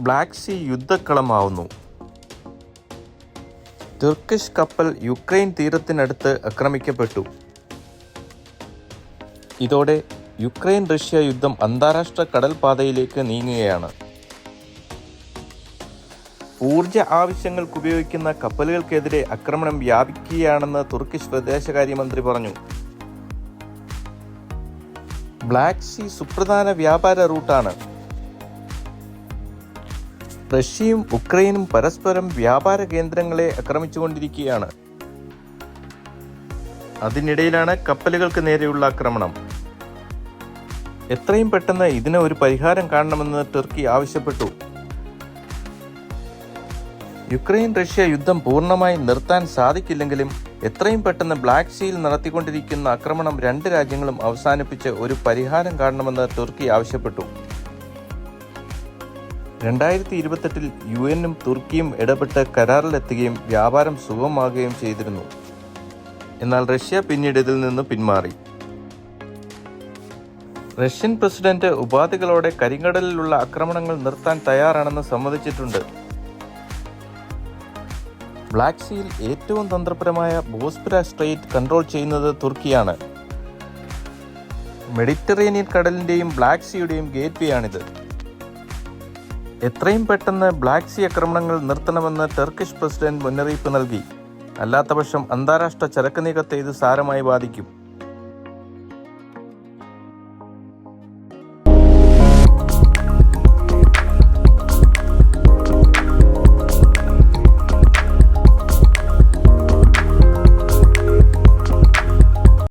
Black see യുദ്ധക്കളമാവുന്നു. Turkish കപ്പൽ Ukraine തീരത്തിനടുത്ത് ആക്രമിക്കപ്പെട്ടു. ഇതോടെ യുക്രൈൻ റഷ്യ യുദ്ധം അന്താരാഷ്ട്ര കടൽപാതയിലേക്ക് നീങ്ങുകയാണ്. ഊർജ ആവശ്യങ്ങൾക്ക് ഉപയോഗിക്കുന്ന കപ്പലുകൾക്കെതിരെ ആക്രമണം വ്യാപിക്കുകയാണെന്ന് തുർക്കിഷ് വിദേശകാര്യമന്ത്രി പറഞ്ഞു. ബ്ലാക്ക് സീ സുപ്രധാന വ്യാപാര റൂട്ടാണ്. റഷ്യയും ഉക്രൈനും പരസ്പരം വ്യാപാര കേന്ദ്രങ്ങളെ ആക്രമിച്ചുകൊണ്ടിരിക്കുകയാണ്. അതിനിടയിലാണ് കപ്പലുകൾക്ക് നേരെയുള്ള ആക്രമണം. എത്രയും പെട്ടെന്ന് ഇതിന് ഒരു പരിഹാരം കാണണമെന്ന് ടർക്കി ആവശ്യപ്പെട്ടു. യുക്രൈൻ റഷ്യ യുദ്ധം പൂർണമായി നിർത്താൻ സാധിക്കില്ലെങ്കിലും എത്രയും പെട്ടെന്ന് ബ്ലാക്ക് സീയിൽ നടത്തിക്കൊണ്ടിരിക്കുന്ന ആക്രമണം രണ്ട് രാജ്യങ്ങളും അവസാനിപ്പിച്ച് ഒരു പരിഹാരം കാണണമെന്ന് തുർക്കി ആവശ്യപ്പെട്ടു. രണ്ടായിരത്തി ഇരുപത്തെട്ടിൽ യു എന്നും തുർക്കിയും ഇടപെട്ട് കരാറിലെത്തുകയും വ്യാപാരം സുഗമമാകുകയും ചെയ്തിരുന്നു. എന്നാൽ റഷ്യ പിന്നീട് ഇതിൽ നിന്ന് പിന്മാറി. റഷ്യൻ പ്രസിഡന്റ് ഉപാധികളോടെ കരിങ്കടലിലുള്ള ആക്രമണങ്ങൾ നിർത്താൻ തയ്യാറാണെന്ന് സമ്മതിച്ചിട്ടുണ്ട്. ബ്ലാക്ക് സീയിൽ ഏറ്റവും തന്ത്രപരമായ ബോസ്പുര സ്ട്രെയിറ്റ് കൺട്രോൾ ചെയ്യുന്നത് തുർക്കിയാണ്. മെഡിറ്ററേനിയൻ കടലിന്റെയും ബ്ലാക്ക് സീയുടെയും ഗേറ്റ് വേ ആണിത് എത്രയും പെട്ടെന്ന് ബ്ലാക്ക് സി ആക്രമണങ്ങൾ നിർത്തണമെന്ന് ടർക്കിഷ് പ്രസിഡന്റ് മുന്നറിയിപ്പ് നൽകി. അല്ലാത്തപക്ഷം അന്താരാഷ്ട്ര ചരക്ക് നീക്കത്തെ ഇത് സാരമായി ബാധിക്കും.